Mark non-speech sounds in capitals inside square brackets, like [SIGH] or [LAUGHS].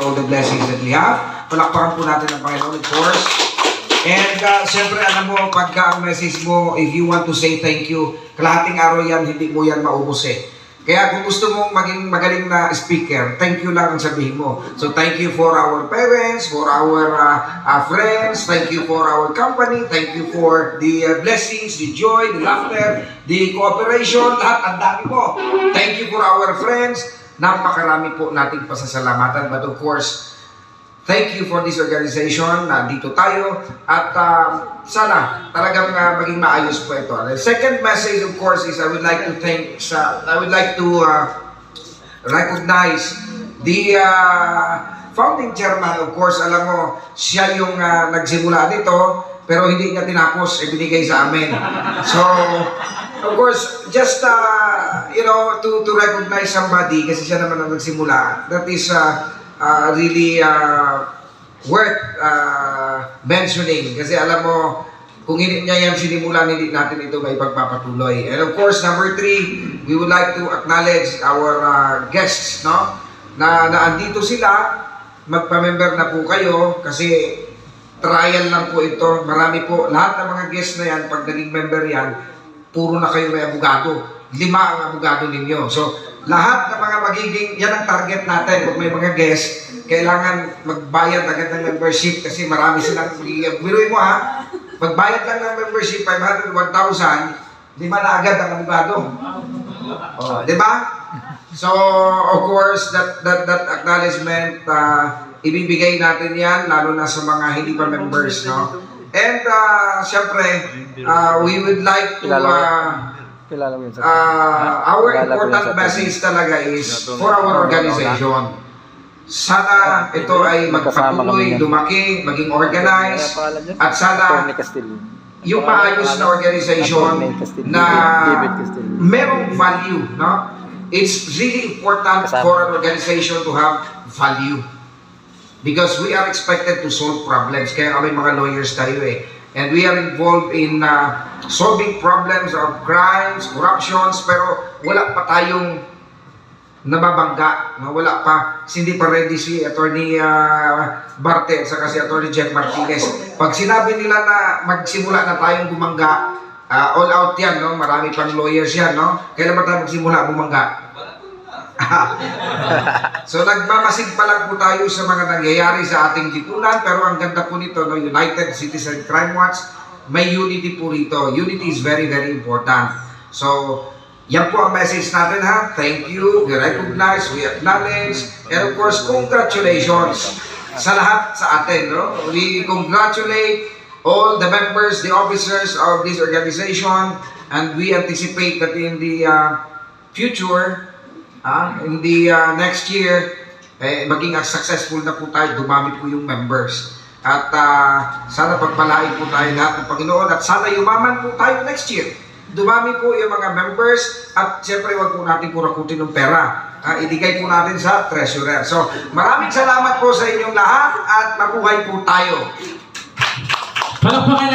all the blessings that we have. Palakpakan po natin ang Panginoon, of course. And uh, siyempre, alam mo, pagka ang message mo, if you want to say thank you, kalahating araw yan, hindi mo yan maubos eh. Kaya kung gusto mong maging magaling na speaker, thank you lang ang sabihin mo. So thank you for our parents, for our uh, uh, friends, thank you for our company, thank you for the uh, blessings, the joy, the laughter, the cooperation, lahat ang dami po. Thank you for our friends. Napakarami po nating pasasalamatan. But of course, Thank you for this organization. Nandito tayo. At um, sana talagang uh, maging maayos po ito. The second message, of course, is I would like to thank sa I would like to uh, recognize the uh, founding chairman. Of course, alam mo, siya yung uh, nagsimula nito, pero hindi niya tinapos, ibinigay sa amin. So, of course, just, uh, you know, to, to recognize somebody, kasi siya naman ang nagsimula, that is uh, uh, really uh, worth uh, mentioning. Kasi alam mo, kung hindi niya yan sinimulan, hindi natin ito may pagpapatuloy. And of course, number three, we would like to acknowledge our uh, guests, no? Na, na andito sila, magpa-member na po kayo kasi trial lang po ito. Marami po, lahat ng mga guests na yan, pag naging member yan, puro na kayo may abogado. Lima ang abogado ninyo. So, lahat ng mga magiging, yan ang target natin. Kung may mga guests, kailangan magbayad agad ng membership kasi marami silang magiging. Biruin mo ha, magbayad lang ng membership, 500, 1,000, lima na agad ang abogado. Oh, di ba? So, of course, that that that acknowledgement, uh, ibibigay natin yan, lalo na sa mga hindi pa members, no? And, uh, syempre, uh, we would like to, uh, Kilala mo yun sa... uh, our important sa- message talaga is for our organization. Sana ito ay magpatuloy, lumaki, maging organized, at sana yung maayos na organization na merong value, no? It's really important for an organization to have value. Because we are expected to solve problems. Kaya kami mga lawyers tayo eh. And we are involved in uh, solving problems of crimes, corruptions, pero wala pa tayong nababangga. No? Wala pa. Hindi pa ready si Attorney uh, Barte at saka Attorney Jeff Martinez. Pag sinabi nila na magsimula na tayong bumangga, uh, all out yan, no? marami pang lawyers yan. No? Kailan ba tayo magsimula bumangga? [LAUGHS] so nagmamasid pa lang po tayo sa mga nangyayari sa ating lipunan pero ang ganda po nito no United Citizen Crime Watch may unity po rito. Unity is very very important. So yan po ang message natin ha? Thank you. We recognize we acknowledge and of course congratulations sa lahat sa atin no? We congratulate all the members the officers of this organization and we anticipate that in the uh, future Ah, in the uh, next year, eh, maging successful na po tayo, dumami po yung members. At uh, sana pagpalain po tayo lahat ng Panginoon at sana yumaman po tayo next year. Dumami po yung mga members at siyempre wag po natin kurakutin ng pera. Ah, ibigay po natin sa treasurer. So, maraming salamat po sa inyong lahat at mabuhay po tayo. Palakpakan